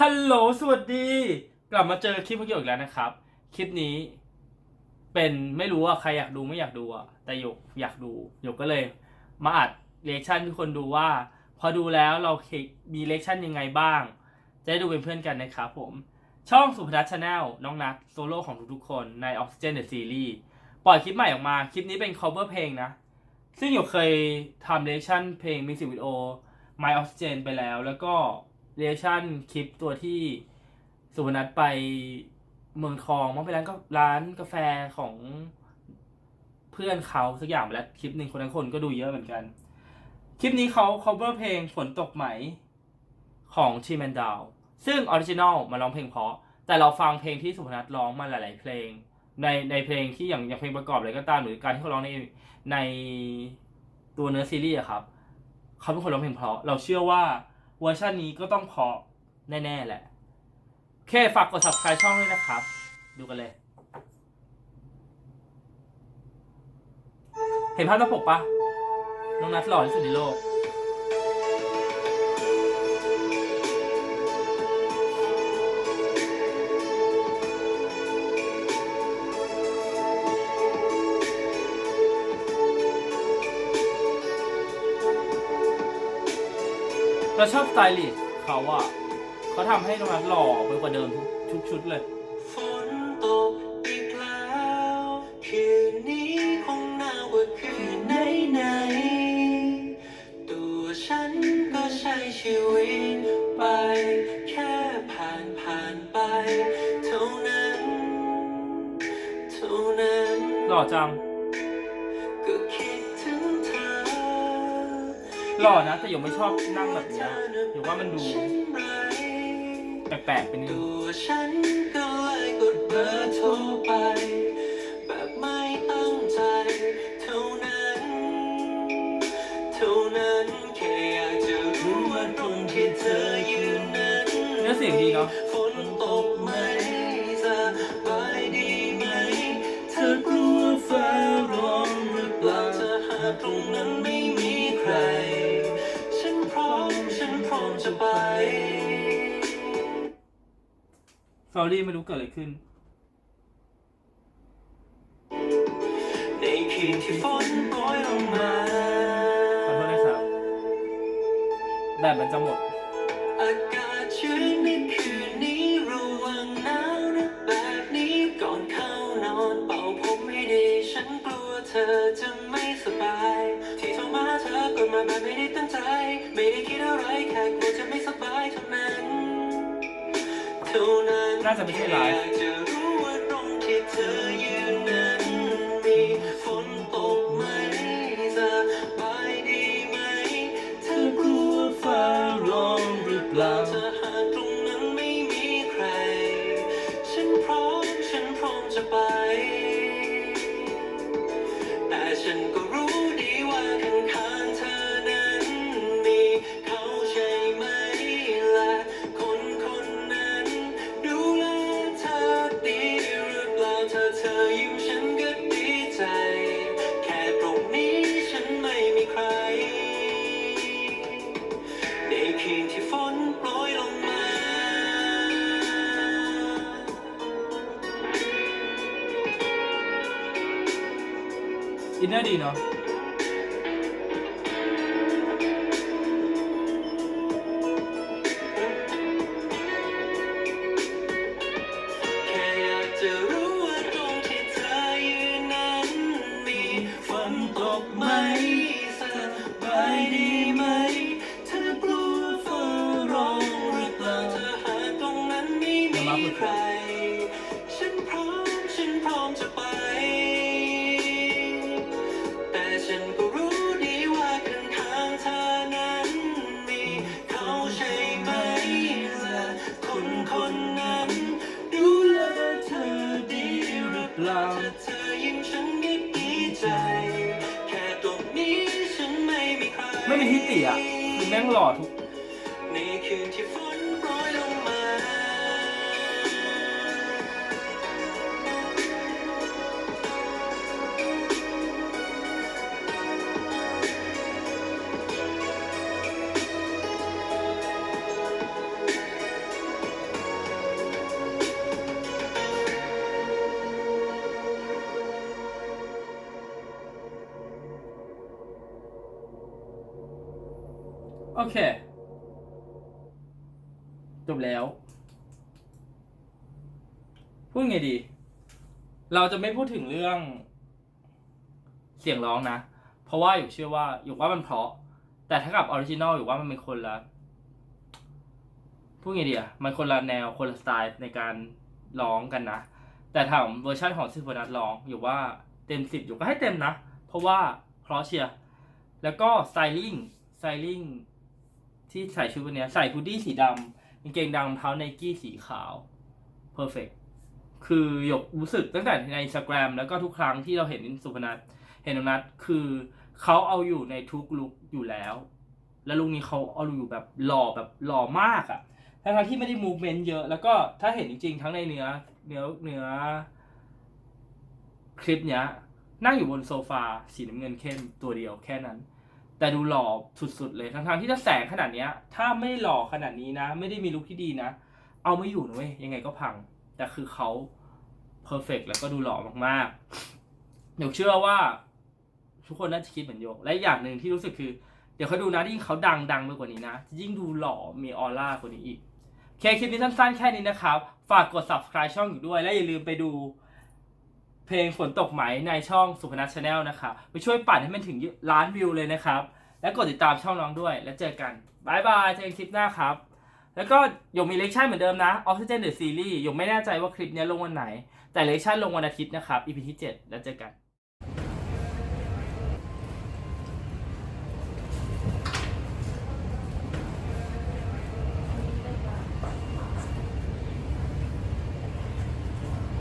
ฮัลโหล สวัสดี กลับมาเจอคลิปพวกเกี่ยวอีกแล้วนะครับ คลิปนี้ เป็นไม่รู้ว่าใครอยากดูไม่อยากดูอะแต่หยกอยากดูหยกก็เลย มาอัดเลคชั่นให้คนดูว่า พอดูแล้วเรามีเลคชั่นยังไงบ้าง จะได้ดูเป็นเพื่อนกันนะครับผม ช่องสุพนัทชาแนลน้องนัทโซโล่ของทุกๆคนใน Oxygen the Series ปล่อยคลิปใหม่ออกมา คลิปนี้เป็น cover เพลงนะ ซึ่งหยกเคยทำเลคชั่นเพลงมิวสิกวิดีโอ My Oxygen ไปแล้วแล้วก็ เรชั่นคลิปตัวที่สุวรรณัทไปเมืองทองมันเป็นร้านก็ร้านกาแฟของเพื่อนเขาสักอย่างไปแล้วคลิปหนึ่งคนทั้งคนก็ดูเยอะเหมือนกัน คลิปนี้เขา cover เพลงฝนตกไหมของทีแมนดาวซึ่งออริจินอลมาร้องเพลงเพราะ แต่เราฟังเพลงที่สุพนัทร้องมาหลาย ๆ เพลง ในในเพลงที่อย่างอย่างเพลงประกอบอะไรก็ตามหรือการที่เขาร้องในในตัวเนื้อซีรีส์อะครับเขาเป็นคนร้องเพลงเพราะ เราเชื่อว่า เวอร์ชันนี้ก็ต้องเพราะแน่ๆแหละ โอเคฝากกด subscribe ช่องด้วยนะครับ ดูกันเลย เห็นภาพหน้าปกปะน้องนัทหล่อที่สุดในโลก เราชอบสไตลิสต์เขาอะเขาทำให้น้องนัทหล่อไปกว่าเดิมทุกทุกชุดเลย ฝนตกอีกแล้ว คืนนี้คงหนาวกว่าคืนไหนไหนๆตัวฉันก็ใช้ชีวิตไป แค่ผ่านผ่านไป เท่านั้น เท่านั้น หล่อจัง หล่อนะ แต่ยังไม่ชอบนั่งแบบเนี้ยหรือว่ามันดูเช่นไรแปลกๆไปนิดนึตังวฉันก็เลยกดเบอร์โทรไป แบบไม่ตั้งใจ เท่านั้น เท่านั้นแค่อยากจะรู้ว่าตรงที่เธอยืนนั้น เนื้อเสียงดีเนาะ สอรี่ไม่รู้เกิดอะไรขึ้น ในคืนที่ฝนโปรยลงมา ขอโทษนะครับแบตมันจะหมด อากาศชื้นในคืนนี้ระวังหนาวนะแบบนี้ก่อนเข้านอนเป่าผมให้ดี ฉันกลัวเธอจะไม่สบาย ที่โทรมาเธอก็มาแบบไม่ได้ตั้งใจ ไม่ได้คิดอะไรแค่กลัวจะไม่สบายเท่านั้นเท่า นั้นน่าจะไม่ใช่ไลฟ์อยากจะรู้ว่าตรงที่เธอยืนนั้นมีฝนตกไห อินเนอร์ดีเนาะ มีใครไม่มีทิฏฐิอะคือแม่งหล่อทุก ในคืนที่ฝน โอเค จบแล้ว พูดไงดี เราจะไม่พูดถึงเรื่อง เสียงร้องนะ เพราะว่าอยู่เชื่อว่าอยู่ว่ามันเพราะ แต่ถ้ากับออริจินอลอยู่ว่ามันเป็นคนละพูดไงดีอะมันคนละแนวคนละสไตล์ในการร้องกันนะ แต่ถามเวอร์ชันของซิฟนัทร้องอยู่ว่าเต็มสิบอยู่ก็ให้เต็มนะ เพราะว่าเพราะเชียร์แล้วก็สไตลิ่งสไตลิ่ง ที่ใส่ชุดวันนี้ใส่ฮูดดี้สีดำกางเกงดำรองเท้าไนกี้สีขาวเพอร์เฟกคือหยกรู้สึกตั้งแต่ใน Instagram แล้วก็ทุกครั้งที่เราเห็นสุพนัทเห็นน้องนัทคือเขาเอาอยู่ในทุกลุคอยู่แล้ว แล้วลุคนี้เขาเอาอยู่แบบหล่อแบบหล่อมากอะทั้งที่ไม่ได้มูฟเมนต์เยอะ แล้วก็ถ้าเห็นจริงๆ ทั้งในเนื้อเนื้อเนื้อคลิปเนี้ยนั่งอยู่บนโซฟาสีน้ำเงินเข้มตัวเดียวแค่นั้น แต่ดูหล่อสุดๆเลยทั้งๆที่ถ้าแสงขนาดเนี้ย ถ้าไม่หล่อขนาดนี้นะ ไม่ได้มีลุคที่ดีนะ เอาไม่อยู่นะเว้ยยังไงก็พัง แต่คือเขาเพอร์เฟกแล้วก็ดูหล่อมากๆเดี๋ยวเชื่อว่า ทุกคนน่าจะคิดเหมือนโยกและอย่างหนึ่งที่รู้สึกคือ เดี๋ยวเขาดูนะยิ่งเขาดังดังไปกว่านี้นะยิ่งดูหล่อมีออร่ากว่านี้อีกเคคลิปนี้สั้นๆแค่นี้นะครับ ฝากกด subscribe ช่องอยู่ด้วย และอย่าลืมไปดู เพลงฝนตกไหมในช่องสุพนัทชาแนลนะครับไปช่วยปั่นให้มันถึงล้านวิวเลยนะครับ และกดติดตามช่องน้องด้วย แล้วเจอกันบายบายเจอกันคลิปหน้าครับ แล้วก็ยงมีเลคชั่นเหมือนเดิมนะออฟซิเจนเดอะซีรีส์ยงไม่แน่ใจว่าคลิปนี้ลงวันไหน แต่เลคชั่นลงวันอาทิตย์นะครับ EP ที่ 7 แล้วเจอกัน